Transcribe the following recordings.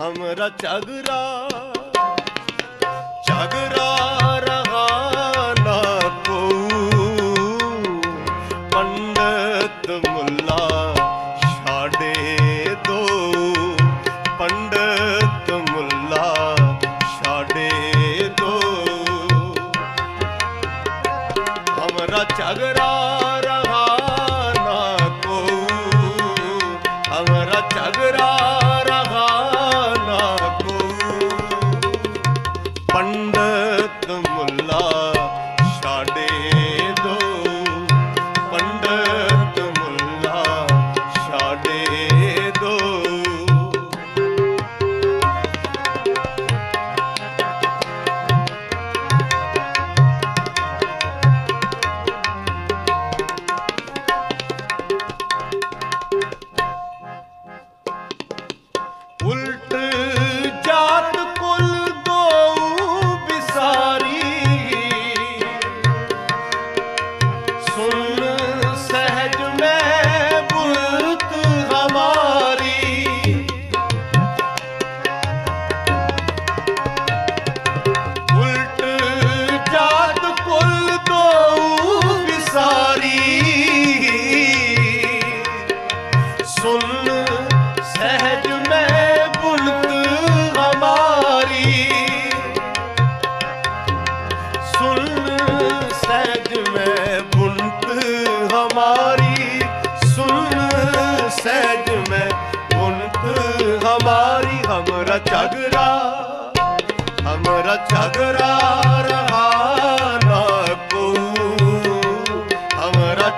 हमरा चगरा चगरा रहा ना को पंडित मुल्ला छाड़े दो पंडित मुल्ला छाड़े दो हमरा चगरा பண்டத்தும் ਹਮਰਾ ਚਗਰਾ ਹਮਰਾ ਚਗਰਾ ਰਹਾ ਨਾ ਕੋ ਹਮਰਾ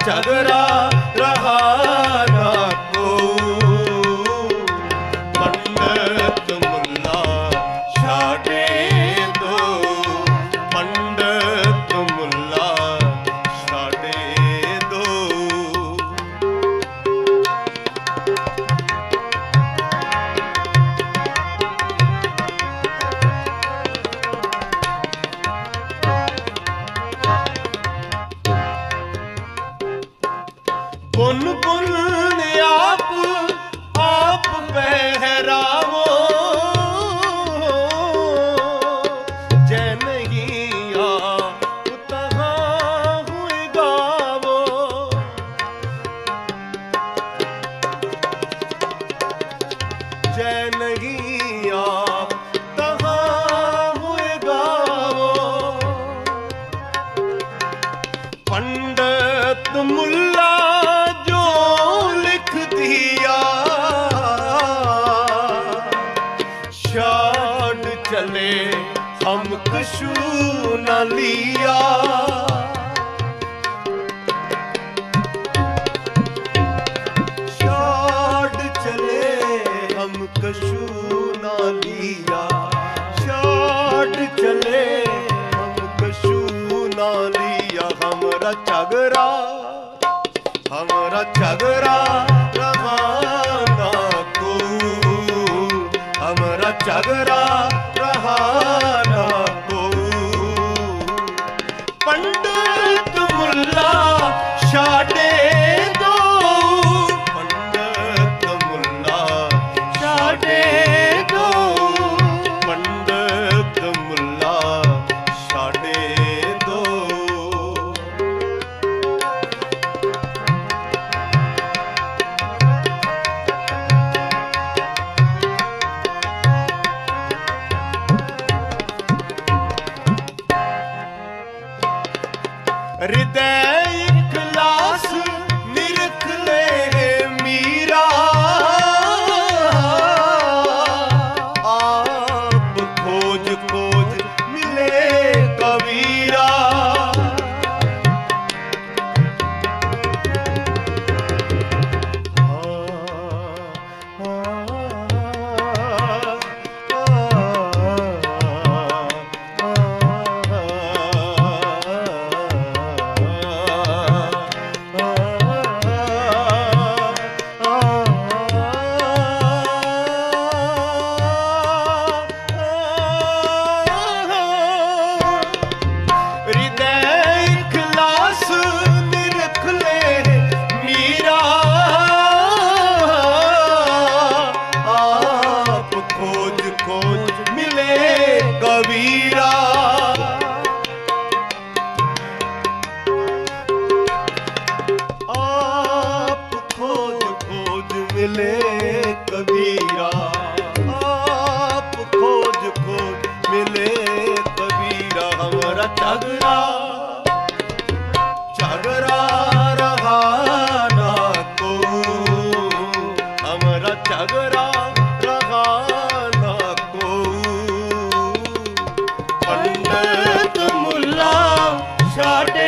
ਗੁਣ ਗੁਣ ਆਪ ਆਪ ਪਹਿਰਾਵੋ चले हम कशू न लिया शाद चले हम कशू न लिया शाद चले हम कशू न लिया हमरा चगरा हमरा चगरा रहाना को हमरा चगरा रहाना ਹਿਰਦੈ ਇਖਲਾਸ ਨਿਰਖ ਲੈ ਮੀਰਾ। ਆਪ ਖੋਜ ਖੋਜ कभी छोटे